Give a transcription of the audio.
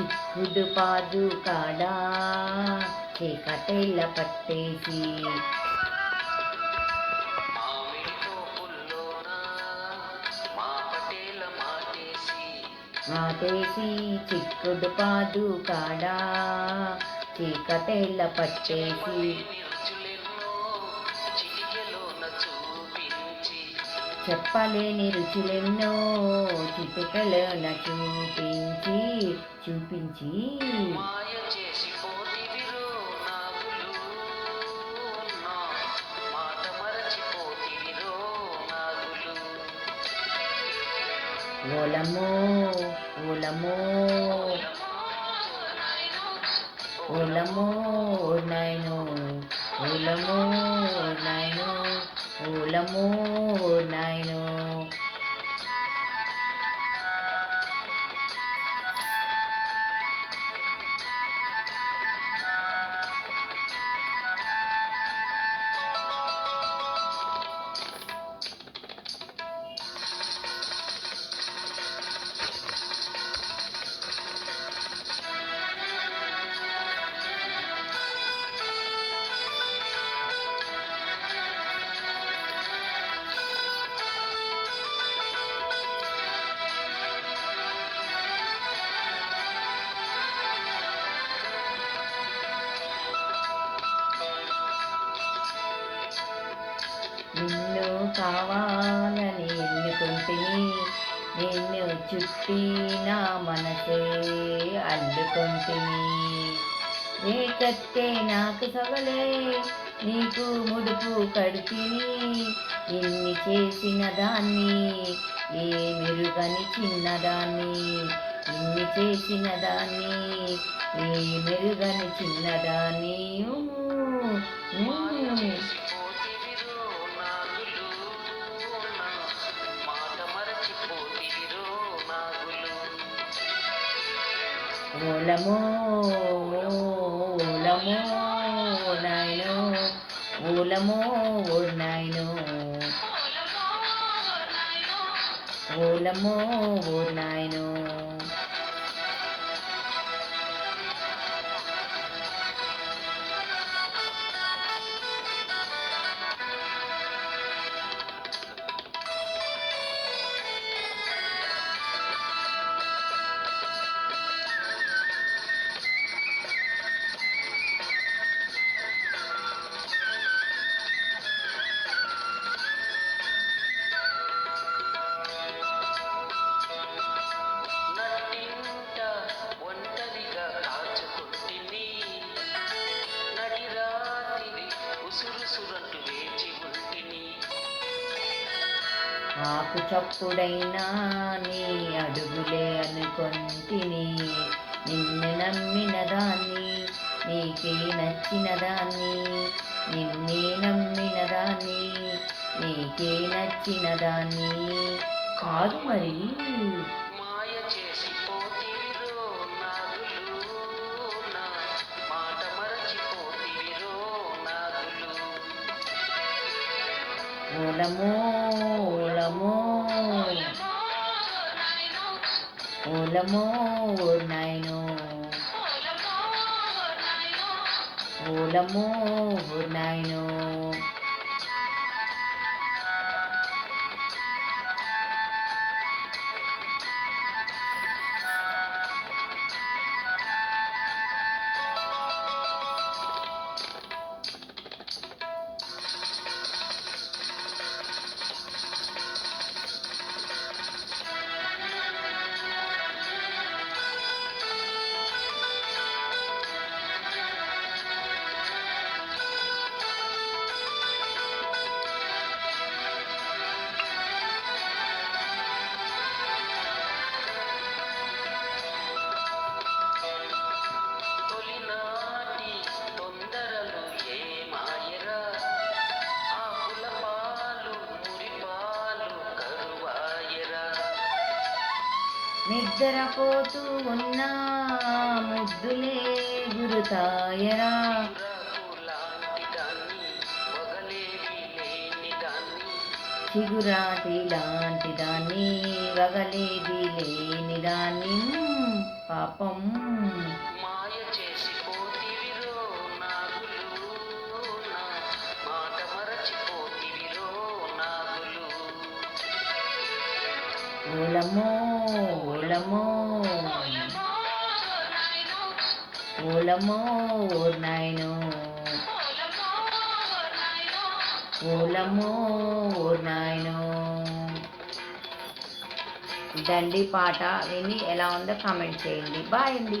చిక్కుడు పాదు కాడా చీకటేళ్ళ పట్టేసి. మా మాటేసి చిక్కుడు పాదు కాడా చీకటేళ్ళ పట్టేసి. చెప్పలేని రుచులెన్నో చిటికలోన చూపించి. చూపించి ఓలమో ఓలమో ఓలమో నాయనో. ఓలమో నాయనో. ఓలమో నాయనో కావాలని ఎన్నుకుంటుని నిన్ను చుట్టి నా మనసే అల్లుకుంటుని రేకత్తే నాకు సగలే నీకు ముడుపు కడితిని ఎన్ని చేసిన దాన్ని ఏ మెరుగని చిన్నదాన్ని ఎన్ని చేసిన దాన్ని ఏ మెరుగని చిన్నదాన్ని. ఓలమో ఓలమో నాయనో ఓలమో ఓ నాయనో ఓలమో ఓ నాయనో ఆకు చప్పుడైనా నీ అడుగులే అనుకొంటిని. నిన్ను నమ్మిన దాన్ని నీకే నచ్చిన దాన్ని. నిన్నే నమ్మిన దాన్ని నీకే నచ్చిన దాన్ని. కాదు మరి. ఓలమో ఓలమో ఓలమో ఓ నాయనో ఓలమో ఓ నిద్రపోతూ ఉన్న ముద్దులే గురుతాయరా. లాంటి చిగురాటి లాంటి దాన్ని వగలేది లేని దాన్ని పాపం ఓలమో ఓర్నాయను ఓలమో ఓర్నాయను దండి పాట విని ఎలా ఉందో కామెంట్ చేయండి. బాయ్ అండి.